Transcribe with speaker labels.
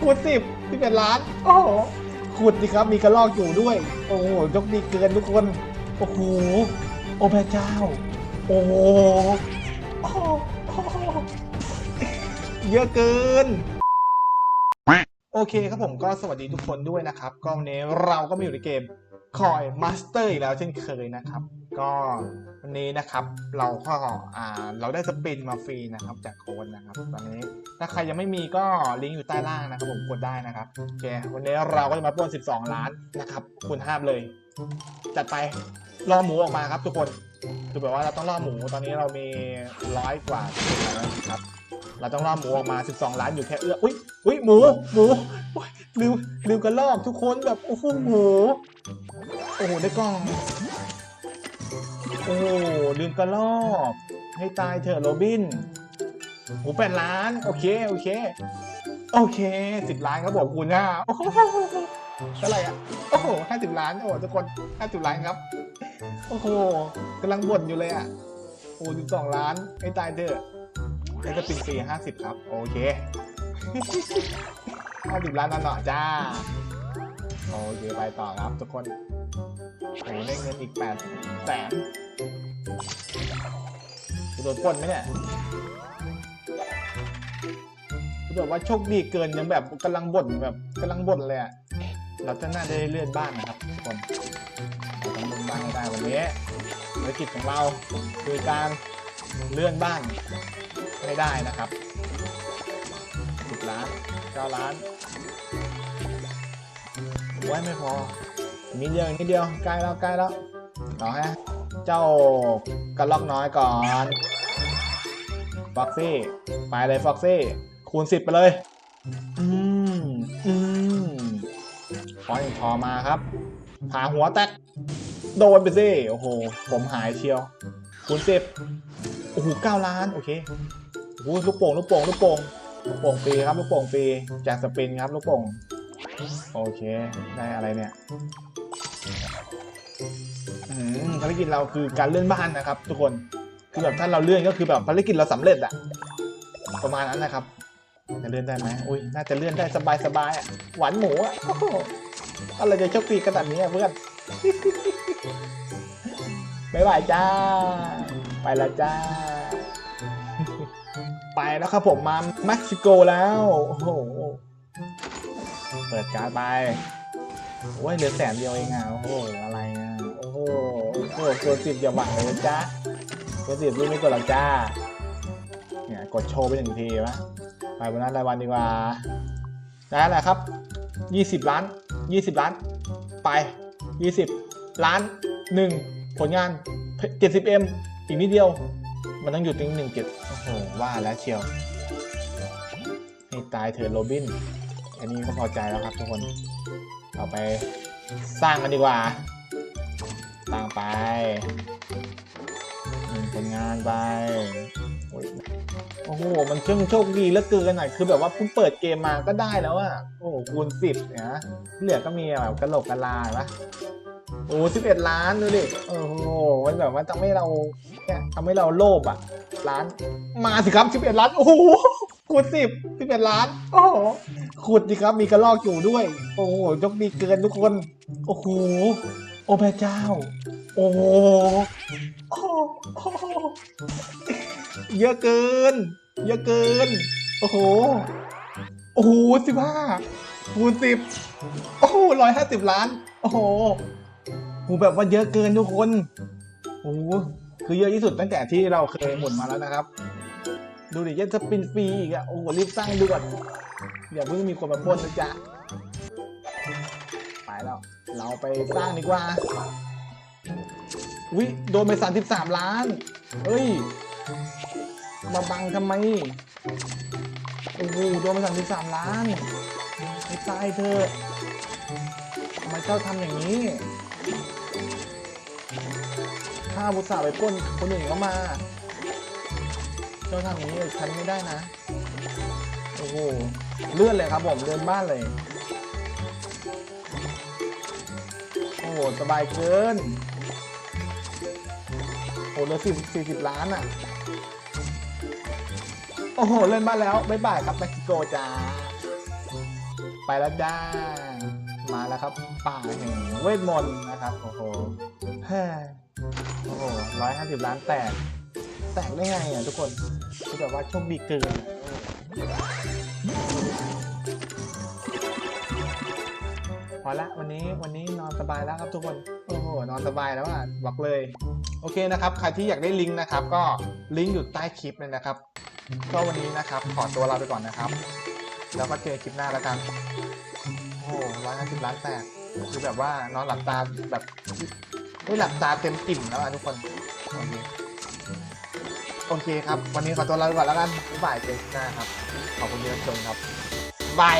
Speaker 1: คูณสิบสิบเอ็ดล้าน โอ้โหขุดดิครับมีกระลอกอยู่ด้วย โอ้โหยกดีเกินทุกคน โอ้โหโอ้พระเจ้าโอ้โหโอ้โหโอ้โหเยอะเกิน โอเคครับผมก็สวัสดีทุกคนด้วยนะครับก็วันนี้เราก็มาอยู่ในเกมคอยมาสเตอร์อีกแล้วเช่นเคยนะครับ ก็วันนี้นะครับ เราก็อ่าเราได้สปินมาฟรีนะครับจากโค้ดนะครับตอนนี้ ถ้าใครยังไม่มีก็ลิงก์อยู่ใต้ล่างนะครับผมกดได้นะครับโอเควันนี้เราก็จะมาปล้น 12 ล้านนะครับคุณห้ามเลย จัดไปล่อหมูออกมาครับทุกคนคือแบบว่าเราต้องล่อหมูตอนนี้เรามีร้อยกว่าแล้วนะครับเราต้องล่อหมูออกมา 12 ล้านอยู่แค่เอื้ออุ้ยอุ้ยหมูหมูลืมลืมกันรอทุกคนแบบโอ้โหหมูโอ้โหได้กล้องโอ้ลืมกระลอกให้ตายเถอะโรบิน หมูแปดล้าน โอเค โอเค โอเคสิบล้านครับผมคุณนะโอ้โหเท่าไหร่อะ โอ้โหห้าสิบล้าน โอ้โหทุกคนห้าสิบล้านครับ โอ้โหกำลังบ่นอยู่เลยอะ โอ้สิบสองล้านให้ตายเถอะไอ้จะปิดฟรีห้าสิบครับ โอเคห้าสิบล้านนั่นหน่อจ้า โอเคไปต่อครับทุกคนโอ้ได้เงินอีกแปดแสนโดนปล้นไหมเนี่ย แบบว่าโชคดีเกินยังแบบกำลังบ่นแบบกำลังบ่นเลยอะเราจะน่าได้เลื่อนบ้านนะครับทุกคนเราต้องเลื่อนบ้านให้ได้วันนี้ภารกิจของเราคือการเลื่อนบ้านให้ได้นะครับสิบล้านเก้าล้านไว้ไม่พอนิดเดียวนิดเดียวใกล้แล้วใกล้แล้วรอฮะเจ้ากระลอกน้อยก่อนฟ็อกซี่ ไปเลยฟ็อกซี่ คูณสิบไปเลย อืม อืมพอยพอมาครับ หาหัวแตก โดนไปสิ โอ้โห ผมหายเชียว คูณสิบโอ้โหเก้าล้าน โอเค โอ้โหลูกโป่ง ลูกโป่ง ลูกโป่ง ลูกโป่งฟรีครับ ลูกโป่งฟรีจากสปินครับ ลูกโป่ง โอเค ได้อะไรเนี่ยอืมภารกิจเราคือการเลื่อนบ้านนะครับ ทุกคน คือแบบถ้าเราเลื่อนก็คือแบบภารกิจเราสำเร็จอะประมาณนั้นนะครับ จะเลื่อนได้ไหมอุ้ยน่าจะเลื่อนได้สบายสบายๆอะหวานหมูอะโอ้โหอะไรจะโชคดีขนาดนี้เพื่อนบายบายจ้า ไปแล้วจ้า ไปแล้วครับผมมาเม็กซิโกแล้ว โอ้โห เปิดการ์ดไปโอ้ยเหลือแสนเดียวเองอะโอ้โหอะไรอะโอ้โหโอ้โหตัวสิบอย่าหวังเลยจ๊ะตัวสิบรุ่นไม่กดหรอกจ้า เนี่ยกดโชว์ไปหนึ่งทีวะ ไปวันนั้นรายวันดีกว่าได้แหละครับยี่สิบล้านยี่สิบล้าน ไปยี่สิบล้านหนึ่งผลงานเจ็ดสิบเอ็มอีกนิดเดียว มันต้องหยุดตรงหนึ่งเจ็ดโอ้โห ว่าแล้วเชียวให้ตายเถิดโรบิน อันนี้ก็พอใจแล้วครับทุกคนเราไปสร้างกันดีกว่าสร้างไปผลงานไป โอ้ยโอ้โห มันเชื่องโชคดีเหลือเกินหน่อยคือแบบว่าเพิ่งเปิดเกมมาก็ได้แล้วอะโอ้โหคูณสิบนะเหลือก็มีแบบกระโหลกกระลาปะโอ้สิบเอ็ดล้านดูดิ โอ้โห มันแบบว่าทำให้เราเนี่ยทำให้เราโลภอะล้าน มาสิครับสิบเอ็ดล้าน โอ้โห คูณสิบสิบเอ็ดล้าน โอ้โห ขุดดิครับ มีกระลอกอยู่ด้วย โอ้โหยกดีเกินทุกคน โอ้โห โอ้พระเจ้า โอ้โห เยอะเกิน เยอะเกิน โอ้โห โอ้โหสิบห้าคูณสิบโอ้โหร้อยห้าสิบล้าน โอ้โหโหแบบว่าเยอะเกินทุกคนโอ้โหคือเยอะที่สุดตั้งแต่ที่เราเคยหมุนมาแล้วนะครับ ดูดิยังจะปินฟรีอีกอะโอ้โหรีบสร้างด่วนอย่าเพิ่งมีคนมาพ่นนะจ๊ะไปแล้ว เราไปสร้างดีกว่าวิโดนไปสามสิบสามล้าน เฮ้ย มาบังทำไม โอ้โหโดนไปสามสิบสามล้านไม่ตายเธอทำไมเจ้าทำอย่างนี้ข้าบุตส่าไปป้นคนอื่นเข้ามา เจ้าทำอย่างนี้ฉันไม่ได้นะ โอ้โห เลื่อนเลยครับผมเลื่อนบ้านเลย โอ้โห สบายเกิน เหลือสี่สี่สิบล้านอะ โอ้โห เล่นบ้านแล้วบ๊ายบายครับเม็กซิโกจ้า ไปแล้วจ้า มาแล้วครับ ป่าแห่งเวทมนต์นะครับ โอ้โหเฮ้โอ้โหร้อยห้าสิบล้านแตก แตกได้ไงอะทุกคนคือแบบว่าโชคดีเกินพอละวันนี้วันนี้นอนสบายแล้วครับทุกคน โอ้โห นอนสบายแล้วอะบอกเลย โอเคนะครับใครที่อยากได้ลิงก์นะครับก็ลิงก์อยู่ใต้คลิปเลยนะครับก็วันนี้นะครับขอตัวลาไปก่อนนะครับ แล้วก็เจอคลิปหน้าแล้วกัน โอ้ร้อยห้าสิบล้านแตกคือแบบว่านอนหลับตาแบบไม่หลับตาเต็มอิ่มแล้วทุกคนโอเคโอเคครับ วันนี้ขอตัวลาไปก่อนแล้วกันบ๊ายบายเจอกันหน้าครับ ขอบคุณที่รับชมครับบาย